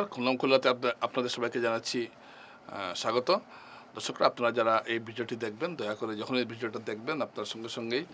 নমস্কার খুলনাম খুলনাতে আপনাদের সবাইকে জানাচ্ছি স্বাগত। দর্শকরা, আপনারা যারা এই ভিডিওটি দেখবেন, দয়া করে যখন এই ভিডিওটা দেখবেন, আপনার সঙ্গে সঙ্গেই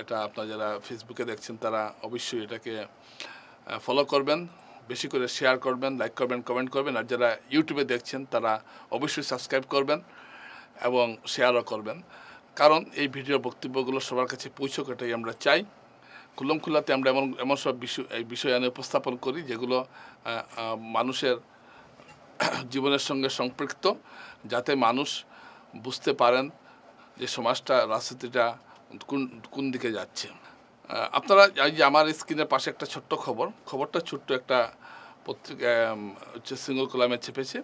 এটা আপনারা যারা ফেসবুকে দেখছেন, তারা অবশ্যই এটাকে ফলো করবেন, বেশি করে শেয়ার করবেন লাইক করবেন কমেন্ট করবেন, আর যারা ইউটিউবে দেখছেন, তারা অবশ্যই সাবস্ক্রাইব করবেন এবং শেয়ারও করবেন। কারণ এই ভিডিওর বক্তব্যগুলো সবার কাছে পৌঁছক, এটাই আমরা চাই। খুল্লম খুল্লাতে আমরা এমন এমন সব বিষয় বিষয় এনে উপস্থাপন করি যেগুলো মানুষের জীবনের সঙ্গে সম্পৃক্ত যাতে মানুষ বুঝতে পারেন যে সমাজটা রাজনীতিটা কোন কোন দিকে যাচ্ছে। আপনারা এই যে আমার স্ক্রিনের পাশে একটা ছোট্ট খবর খবরটা ছোট্ট একটা পত্রিকা হচ্ছে সিঙ্গল কলামে চেপেছে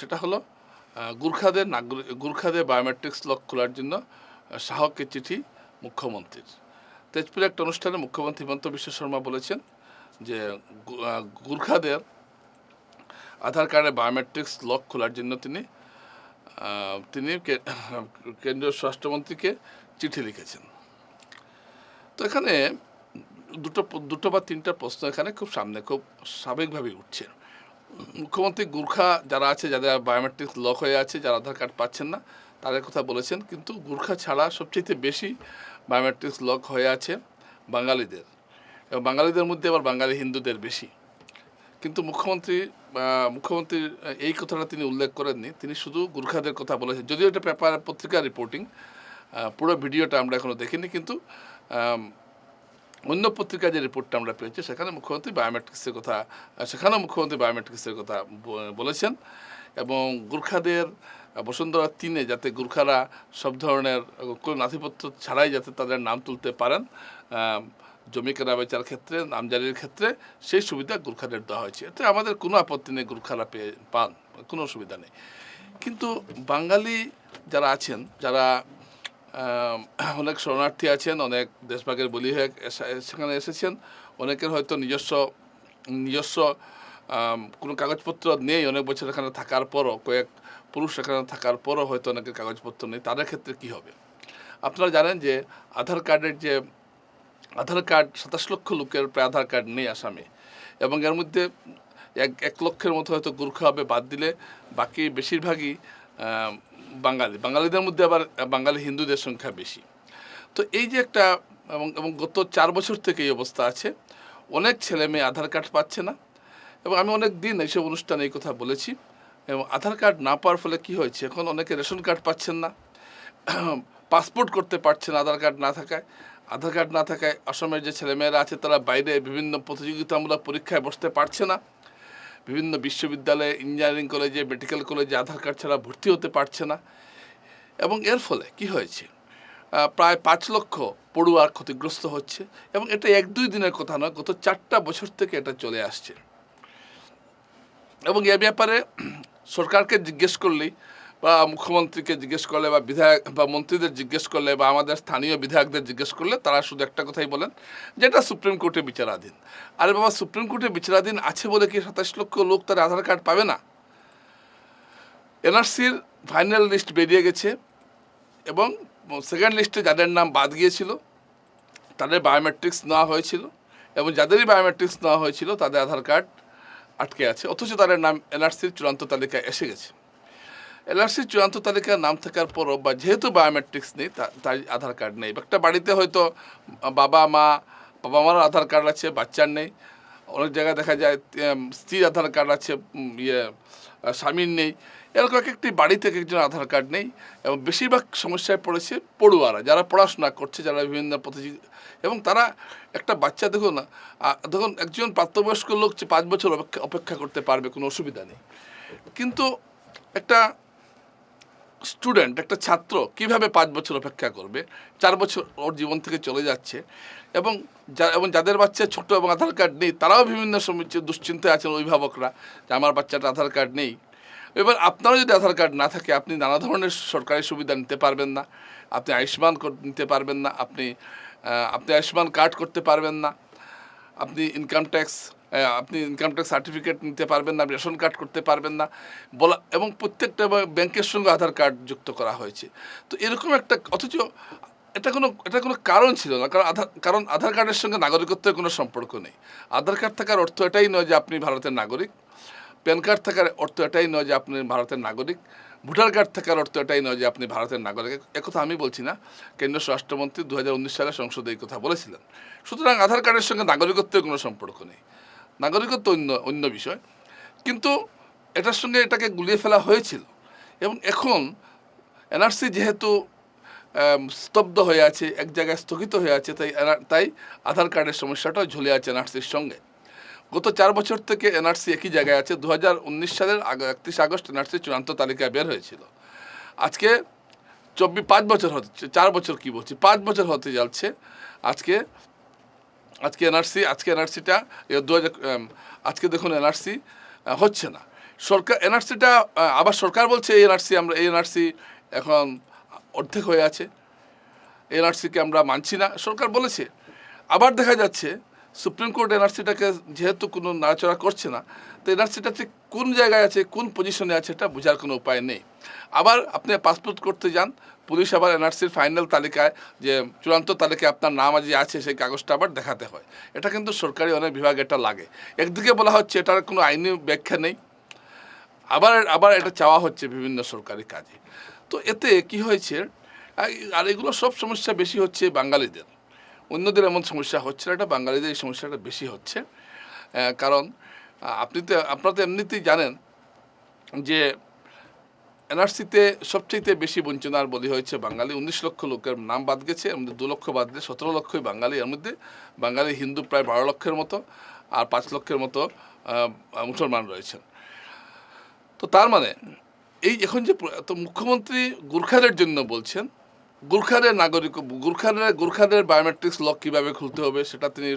সেটা হলো গুর্খাদের নাগরিক গুর্খাদের বায়োমেট্রিক্স লক খোলার জন্য আহ, সাহকের চিঠি মুখ্যমন্ত্রীর। তেজপুরে একটা অনুষ্ঠানে মুখ্যমন্ত্রী হিমন্ত বিশ্ব শর্মা বলেছেন যে গুর্খাদের আধার কার্ডে বায়োমেট্রিক্স লক খোলার জন্য তিনি তিনি কেন্দ্রীয় স্বরাষ্ট্রমন্ত্রীকে চিঠি লিখেছেন। তো এখানে দুটো দুটো বা তিনটা প্রশ্ন এখানে খুব সামনে, খুব স্বাভাবিকভাবেই উঠছে। মুখ্যমন্ত্রী গুর্খা যারা আছে, যাদের বায়োমেট্রিক্স লক হয়ে আছে, যারা আধার কার্ড পাচ্ছেন না তাদের কথা বলেছেন, কিন্তু গুর্খা ছাড়া সবচেয়ে বেশি বায়োমেট্রিক্স লক হয়ে আছে বাঙালিদের। এবং বাঙালিদের মধ্যে আবার বাঙালি হিন্দুদের বেশি। কিন্তু মুখ্যমন্ত্রী মুখ্যমন্ত্রীর এই কথাটা তিনি উল্লেখ করেননি। তিনি শুধু গুর্খাদের কথা বলেছেন। যদিও এটা পেপার পত্রিকার রিপোর্টিং পুরো ভিডিওটা আমরা এখনও দেখিনি, কিন্তু অন্য পত্রিকায় যে রিপোর্টটা আমরা পেয়েছি, সেখানে মুখ্যমন্ত্রী বায়োমেট্রিক্সের কথা, সেখানেও মুখ্যমন্ত্রী বায়োমেট্রিক্সের কথা বলেছেন। এবং গুর্খাদের বসুন্ধরা তিনে যাতে গুর্খারা সব ধরনের কোনো নাথিপত্র ছাড়াই যাতে তাদের নাম তুলতে পারেন জমি কেনা বেচার ক্ষেত্রে, নামজারির ক্ষেত্রে, সেই সুবিধা গুর্খাদের দেওয়া হয়েছে। এতে আমাদের কোনো আপত্তি নেই গুর্খারা পেয়ে পান, কোনো অসুবিধা নেই। কিন্তু বাঙালি যারা আছেন, যারা অনেক শরণার্থী আছেন, অনেক দেশভাগের বলি হয়ে সেখানে এসেছেন, অনেকের হয়তো নিজস্ব নিজস্ব কোনো কাগজপত্র নেই, অনেক বছর এখানে থাকার পরও, কয়েক পুরুষ এখানে থাকার পরও হয়তো অনেকের কাগজপত্র নেই, তাদের ক্ষেত্রে কি হবে? আপনারা জানেন যে আধার কার্ডের যে, আধার কার্ড সাতাশ লক্ষ লোকের প্রায় আধার কার্ড নেই আসামে। এবং এর মধ্যে এক এক লক্ষের মতো হয়তো গুর্খা হবে, বাদ দিলে বাকি বেশিরভাগই বাঙালি। বাঙালিদের মধ্যে আবার বাঙালি হিন্দুদের সংখ্যা বেশি। তো এই যে একটা, এবং এবং গত চার বছর থেকে এই অবস্থা আছে, অনেক ছেলে মেয়ে আধার কার্ড পাচ্ছে না। এবং আমি অনেক দিন এইসব অনুষ্ঠানে এই কথা বলেছি এবং আধার কার্ড না পাওয়ার ফলে কি হয়েছে? এখন অনেকে রেশন কার্ড পাচ্ছেন না, পাসপোর্ট করতে পারছেন আধার কার্ড না থাকায়। আধার কার্ড না থাকায় অসমের যে ছেলেমেয়েরা আছে, তারা বাইরে বিভিন্ন প্রতিযোগিতামূলক পরীক্ষায় বসতে পারছে না। বিভিন্ন বিশ্ববিদ্যালয়ে, ইঞ্জিনিয়ারিং কলেজে, মেডিকেল কলেজে আধার কার্ড ছাড়া ভর্তি হতে পারছে না। এবং এর ফলে কি হয়েছে? প্রায় পাঁচ লক্ষ পড়ুয়া ক্ষতিগ্রস্ত হচ্ছে এবং এটা এক দুই দিনের কথা নয়, গত চারটা বছর থেকে এটা চলে আসছে। এবং এ ব্যাপারে সরকারকে জিজ্ঞেস করলেই বা মুখ্যমন্ত্রীকে জিজ্ঞেস করলে বা বিধায়ক বা মন্ত্রীদের জিজ্ঞেস করলে বা আমাদের স্থানীয় বিধায়কদের জিজ্ঞেস করলে তারা শুধু একটা কথাই বলেন, যেটা সুপ্রিম কোর্টে বিচারাধীন। আরে বাবা, সুপ্রিম কোর্টে বিচারাধীন আছে বলে কি সাতাশ লক্ষ লোক তার আধার কার্ড পাবে না? এনআরসির ফাইনাল লিস্ট বেরিয়ে গেছে এবং সেকেন্ড লিস্টে যাদের নাম বাদ গিয়েছিল, তাদের বায়োমেট্রিক্স নেওয়া হয়েছিল এবং যাদেরই বায়োমেট্রিক্স নেওয়া হয়েছিল তাদের আধার কার্ড আটকে আছে, অথচ তাদের নাম এনআরসির চূড়ান্ত তালিকায় এসে গেছে। এনআরসির চূড়ান্ত তালিকার নাম থাকার পরও বা যেহেতু বায়োমেট্রিক্স নেই তার আধার কার্ড নেই। একটা বাড়িতে হয়তো বাবা, মা, বাবা মার আধার কার্ড আছে, বাচ্চার নেই। অনেক জায়গায় দেখা যায় স্ত্রীর আধার কার্ড আছে ইয়ে স্বামীর নেই। এরকম এক একটি বাড়ি থেকে একজন আধার কার্ড নেই এবং বেশিরভাগ সমস্যায় পড়েছে পড়ুয়ারা, যারা পড়াশোনা করছে, যারা বিভিন্ন প্রতিযোগিতা এবং তারা একটা বাচ্চা, দেখুন না দেখুন, একজন প্রাপ্তবয়স্ক লোক পাঁচ বছর অপেক্ষা করতে পারবে, কোনো অসুবিধা নেই। কিন্তু একটা স্টুডেন্ট একটা ছাত্র কীভাবে পাঁচ বছর অপেক্ষা করবে? চার বছর ওর জীবন থেকে চলে যাচ্ছে। এবং এবং যাদের বাচ্চা ছোট এবং আধার কার্ড নেই, তারাও বিভিন্ন সময় দুশ্চিন্তায় আছেন অভিভাবকরা যে, আমার বাচ্চাটা আধার কার্ড নেই। এবার আপনারও যদি আধার কার্ড না থাকে, আপনি নানা ধরনের সরকারি সুবিধা নিতে পারবেন না। আপনি আয়ুষ্মান নিতে পারবেন না। আপনি আপনি আয়ুষ্মান কার্ড করতে পারবেন না। আপনি ইনকাম ট্যাক্স আপনি ইনকাম ট্যাক্স সার্টিফিকেট নিতে পারবেন না, রেশন কার্ড করতে পারবেন না, বলা, এবং প্রত্যেকটা ব্যাংকের সঙ্গে আধার কার্ড যুক্ত করা হয়েছে। তো এরকম একটা, অথচ এটা কোনো এটা কোনো কারণ ছিল না, কারণ আধার কারণ আধার কার্ডের সঙ্গে নাগরিকত্বের কোনো সম্পর্ক নেই। আধার কার্ড থাকার অর্থ এটাই নয় যে আপনি ভারতের নাগরিক, প্যান কার্ড থাকার অর্থ এটাই নয় যে আপনি ভারতের নাগরিক, ভোটার কার্ড থাকার অর্থ এটাই নয় যে আপনি ভারতের নাগরিক। একথা আমি বলছি না, কেন্দ্রীয় স্বরাষ্ট্রমন্ত্রী দু হাজার উনিশ সালে সংসদে এই কথা বলেছিলেন। সুতরাং আধার কার্ডের সঙ্গে নাগরিকত্বের কোনো সম্পর্ক নেই। নাগরিকত্ব অন্য অন্য বিষয়। কিন্তু এটার সঙ্গে এটাকে গুলিয়ে ফেলা হয়েছিল। এবং এখন এনআরসি যেহেতু স্তব্ধ হয়ে আছে, এক জায়গায় স্থগিত হয়ে আছে, তাই তাই আধার কার্ডের সমস্যাটাও ঝুলে আছে এনআরসির সঙ্গে। গত চার বছর থেকে এনআরসি একই জায়গায় আছে। দু হাজার উনিশ সালের একত্রিশ আগস্ট এনআরসি চূড়ান্ত তালিকায় বের হয়েছিল। আজকে চব্বিশ, পাঁচ বছর হচ্ছে চার বছর কি বলছি? পাঁচ বছর হতে যাচ্ছে। আজকে আজকে এনআরসি, আজকে এনআরসিটা দু হাজার আজকে দেখুন এনআরসি হচ্ছে না। সরকার, এনআরসিটা আবার সরকার বলছে এই এনআরসি আমরা, এই এনআরসি এখন অর্ধেক হয়ে আছে। এনআরসিকে আমরা মানছি না। সরকার বলেছে। আবার দেখা যাচ্ছে সুপ্রিম কোর্ট এনআরসিটাকে যেহেতু কোনো নাড়াচড়া করছে না, তো এনআরসিটা ঠিক কোন জায়গায় আছে, কোন পজিশনে আছে এটা বোঝার কোনো উপায় নেই। আবার আপনি পাসপোর্ট করতে যান, পুলিশ আবার এনআরসির ফাইনাল তালিকায় যে চূড়ান্ত তালিকায় আপনার নাম যে আছে সেই কাগজটা আবার দেখাতে হয়। এটা কিন্তু সরকারি অনেক বিভাগ এটা লাগে। একদিকে বলা হচ্ছে এটার কোনো আইনি ব্যাখ্যা নেই। আবার আবার এটা চাওয়া হচ্ছে বিভিন্ন সরকারি কাজে। তো এতে কি হয়েছে? আর এগুলো সব সমস্যা বেশি হচ্ছে বাঙালিদের। অন্যদের এমন সমস্যা হচ্ছে না, এটা বাঙালিদের এই সমস্যাটা বেশি হচ্ছে। কারণ আপনি তো, আপনারা তো এমনিতেই জানেন যে এনআরসিতে সবচেয়ে বেশি বঞ্চনার বলি হয়েছে বাঙালি। উনিশ লক্ষ লোকের নাম বাদ গেছে, এর মধ্যে দু লক্ষ বাদ গেছে সতেরো লক্ষই বাঙালি, এর মধ্যে বাঙালি হিন্দু প্রায় বারো লক্ষের মতো আর পাঁচ লক্ষের মতো মুসলমান রয়েছেন। তো তার মানে এই এখন যে মুখ্যমন্ত্রী গুর্খাদের জন্য বলছেন গুর্খাদের নাগরিক গুর্খাদের গুর্খাদের বায়োমেট্রিক্স লক কীভাবে খুলতে হবে সেটা তিনি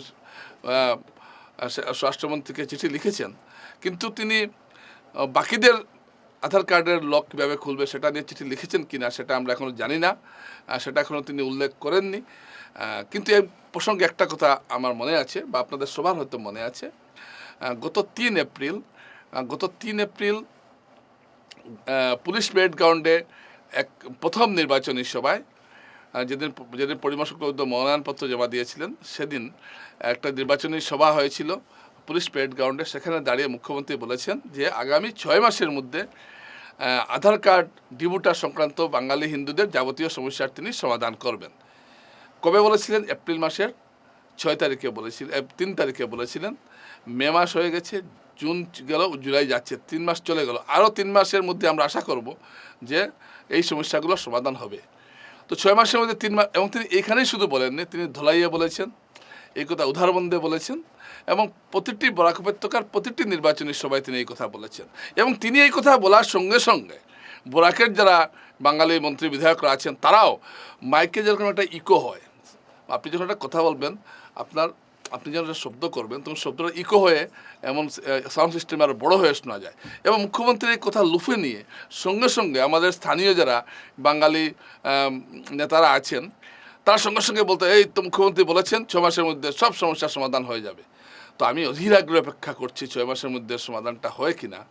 স্বরাষ্ট্রমন্ত্রীকে চিঠি লিখেছেন। কিন্তু তিনি বাকিদের আধার কার্ডের লক কীভাবে খুলবে সেটা নিয়ে চিঠি লিখেছেন কি না সেটা আমরা এখনও জানি না সেটা এখনও তিনি উল্লেখ করেননি। কিন্তু এই প্রসঙ্গে একটা কথা আমার মনে আছে বা আপনাদের সবার হয়তো মনে আছে। গত তিন এপ্রিল গত তিন এপ্রিল পুলিশ প্যারেড গ্রাউন্ডে এক প্রথম নির্বাচনী সভায় যেদিন যেদিন পরিমা শুক্লবৈদ্য মনোনয়নপত্র জমা দিয়েছিলেন, সেদিন একটা নির্বাচনী সভা হয়েছিল পুলিশ প্যারেড গ্রাউন্ডে। সেখানে দাঁড়িয়ে মুখ্যমন্ত্রী বলেছেন যে আগামী ছয় মাসের মধ্যে আধার কার্ড ডিবুটা সংক্রান্ত বাঙালি হিন্দুদের যাবতীয় সমস্যার তিনি সমাধান করবেন। কবে বলেছিলেন? এপ্রিল মাসের ছয় তারিখে বলেছিলেন তিন তারিখে বলেছিলেন। মে মাস হয়ে গেছে, জুন গেল, জুলাই যাচ্ছে, তিন মাস চলে গেল। আরও তিন মাসের মধ্যে আমরা আশা করব যে এই সমস্যাগুলো সমাধান হবে। তো ছয় মাসের মধ্যে তিন মাস এবং তিনি এখানেই শুধু বলেননি, তিনি ধোলাইয়া বলেছেন, এই কথা উদাহরণবন্দে বলেছেন, এবং প্রতিটি বরাক উপত্যকার প্রতিটি নির্বাচনী সভায় তিনি এই কথা বলেছেন। এবং তিনি এই কথা বলার সঙ্গে সঙ্গে বরাকের যারা বাঙালি মন্ত্রী বিধায়করা আছেন, তারাও মাইকে যেরকম একটা ইকো হয়। আপনি যখন একটা কথা বলবেন, আপনার আপনি যখন শব্দ করবেন, তখন শব্দটা ইকো হয়ে এমন সাউন্ড সিস্টেম আরও বড় হয়ে শোনা যায়। এবং মুখ্যমন্ত্রীর কথা লুফে নিয়ে সঙ্গে সঙ্গে আমাদের স্থানীয় যারা বাঙালি নেতারা আছেন, তার সঙ্গে সঙ্গে বলতে, এই তো মুখ্যমন্ত্রী বলেছেন ছ মাসের মধ্যে সব সমস্যার সমাধান হয়ে যাবে। তো আমি অধীর আগ্রহে অপেক্ষা করছি ছয় মাসের মধ্যে সমাধানটা হয় কিনা।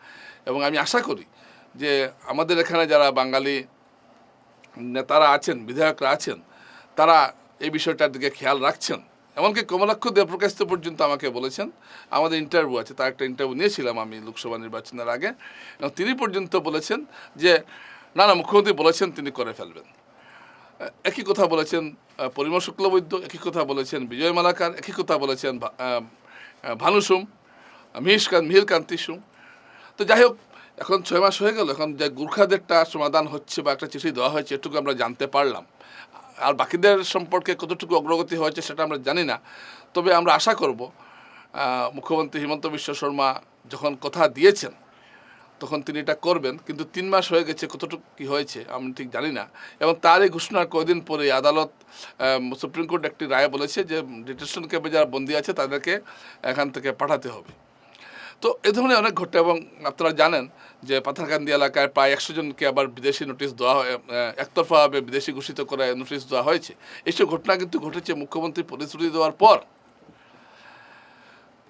এবং আমি আশা করি যে আমাদের এখানে যারা বাঙালি নেতারা আছেন, বিধায়করা আছেন, তারা এই বিষয়টার দিকে খেয়াল রাখছেন। এমনকি কমলাক্ষ দেবপ্রকাশ তো পর্যন্ত আমাকে বলেছেন, আমাদের ইন্টারভিউ আছে, তার একটা ইন্টারভিউ নিয়েছিলাম আমি লোকসভা নির্বাচনের আগে। এবং তিনি পর্যন্ত বলেছেন যে, না না, মুখ্যমন্ত্রী বলেছেন তিনি করে ফেলবেন। একই কথা বলেছেন পরিমল শুক্লবৈদ্য, একই কথা বলেছেন বিজয় মালাকার, একই কথা বলেছেন ভানুসুম মিহির মিহির কান্তি সুম। তো যাই হোক, এখন ছয় মাস হয়ে গেল, এখন যে গুর্খাদেরটা সমাধান হচ্ছে বা একটা চিঠি দেওয়া হয়েছে, এটুকু আমরা জানতে পারলাম। আর বাকিদের সম্পর্কে কতটুকু অগ্রগতি হয়েছে সেটা আমরা জানি না। তবে আমরা আশা করব মুখ্যমন্ত্রী হিমন্ত বিশ্ব শর্মা যখন কথা দিয়েছেন, তখন তিনি এটা করবেন। কিন্তু তিন মাস হয়ে গেছে কতটুকু কী হয়েছে আমি ঠিক জানি না। এবং তার এই ঘোষণার কয়েকদিন পরে আদালত সুপ্রিম কোর্ট একটি রায় বলেছে যে ডিটেনশন ক্যাম্পে যারা বন্দী আছে তাদেরকে এখান থেকে পাঠাতে হবে। তো এ ধরনের অনেক ঘটে এবং আপনারা জানেন যে পাথারকান্দি এলাকায় প্রায় একশো জনকে আবার বিদেশি নোটিশ দেওয়া একতরফাভাবে বিদেশি ঘোষিত করে নোটিশ দেওয়া হয়েছে। এইসব ঘটনা কিন্তু ঘটেছে মুখ্যমন্ত্রী প্রতিশ্রুতি দেওয়ার পর।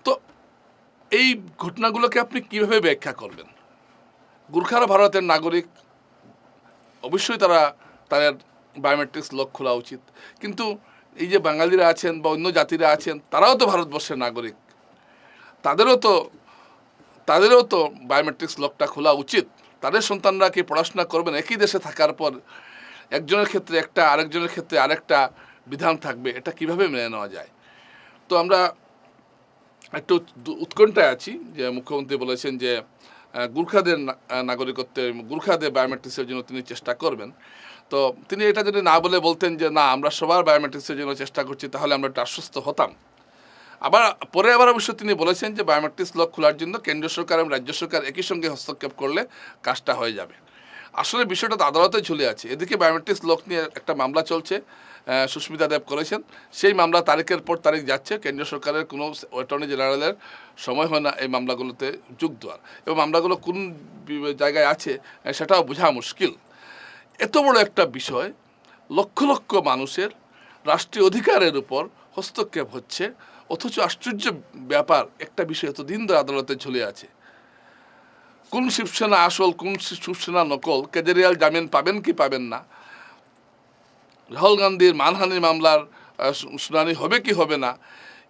তো এই ঘটনাগুলোকে আপনি কীভাবে ব্যাখ্যা করবেন? গুর্খারা ভারতের নাগরিক, অবশ্যই তারা তাদের বায়োমেট্রিক্স লক খোলা উচিত। কিন্তু এই যে বাঙালিরা আছেন বা অন্য জাতিরা আছেন, তারাও তো ভারতবর্ষের নাগরিক। তাদেরও তো তাদেরও তো বায়োমেট্রিক্স লকটা খোলা উচিত। তাদের সন্তানরা কি পড়াশোনা করবেন? একই দেশে থাকার পর একজনের ক্ষেত্রে একটা, আরেকজনের ক্ষেত্রে আরেকটা বিধান থাকবে। এটা কীভাবে মেনে নেওয়া যায়? তো আমরা একটু উৎকণ্ঠায় আছি যে মুখ্যমন্ত্রী বলেছেন যে গুর্খাদের নাগরিকত্বের, গুর্খাদের বায়োমেট্রিক্সের জন্য তিনি চেষ্টা করবেন। তো তিনি এটা যদি না বলে বলতেন যে, না, আমরা সবার বায়োমেট্রিক্সের জন্য চেষ্টা করছি, তাহলে আমরা একটু আশ্বস্ত হতাম। আবার পরে আবার অবশ্য তিনি বলেছেন যে বায়োমেট্রিক্স লক খোলার জন্য কেন্দ্র সরকার এবং রাজ্য সরকার একই সঙ্গে হস্তক্ষেপ করলে কাজটা হয়ে যাবে। আসলে বিষয়টা তো আদালতে ঝুলে আছে। এদিকে বায়োমেট্রিক্স লক নিয়ে একটা মামলা চলছে সুস্মিতা দেব করেছেন। সেই মামলা তারিখের পর তারিখ যাচ্ছে। কেন্দ্র সরকারের কোনো অ্যাটর্নি জেনারেলের সময় হয় না এই মামলাগুলোতে যোগ দেওয়ার। এবং মামলাগুলো কোন জায়গায় আছে সেটাও বোঝা মুশকিল। এত বড় একটা বিষয়, লক্ষ লক্ষ মানুষের রাষ্ট্রীয় অধিকারের উপর হস্তক্ষেপ হচ্ছে। অথচ আশ্চর্য ব্যাপার, একটা বিষয় এতদিন ধরে আদালতে ঝুলে আছে। কোন শিবসেনা আসল, কোন শিবসেনা নকল, কেজরিওয়াল জামিন পাবেন কি পাবেন না? রাহুল গান্ধীর মানহানি মামলার শুনানি হবে কি হবে না?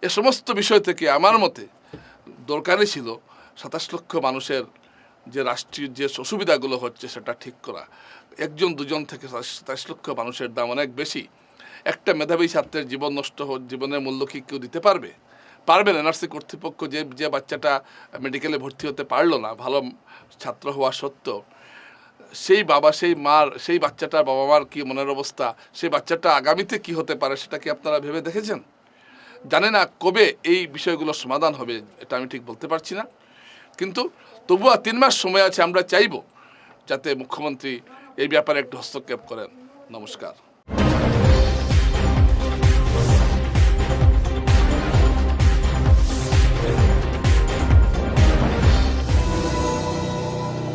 এ সমস্ত বিষয় থেকে আমার মতে দরকারই ছিল সাতাশ লক্ষ মানুষের যে রাষ্ট্রীয় যে অসুবিধাগুলো হচ্ছে সেটা ঠিক করা। একজন, দুজন থেকে সাতাশ লক্ষ মানুষের দাম অনেক বেশি। একটা মেধাবী ছাত্রের জীবন নষ্ট জীবনের মূল্য কি কেউ দিতে পারবে? পারবেন এনআরসি কর্তৃপক্ষ যে যে বাচ্চাটা মেডিকেলে ভর্তি হতে পারল না, ভালো ছাত্র হওয়া সত্ত্বেও, সেই বাবা, সেই মার, সেই বাচ্চাটার বাবা মার কি মনের অবস্থা? সেই বাচ্চাটা আগামীতে কি হতে পারে সেটা কি আপনারা ভেবে দেখেছেন? জানি না কবে এই বিষয়গুলোর সমাধান হবে, এটা আমি ঠিক বলতে পারছি না। কিন্তু তবুও তিন মাস সময় আছে, আমরা চাইব যাতে মুখ্যমন্ত্রী এই ব্যাপারে একটু হস্তক্ষেপ করেন। নমস্কার।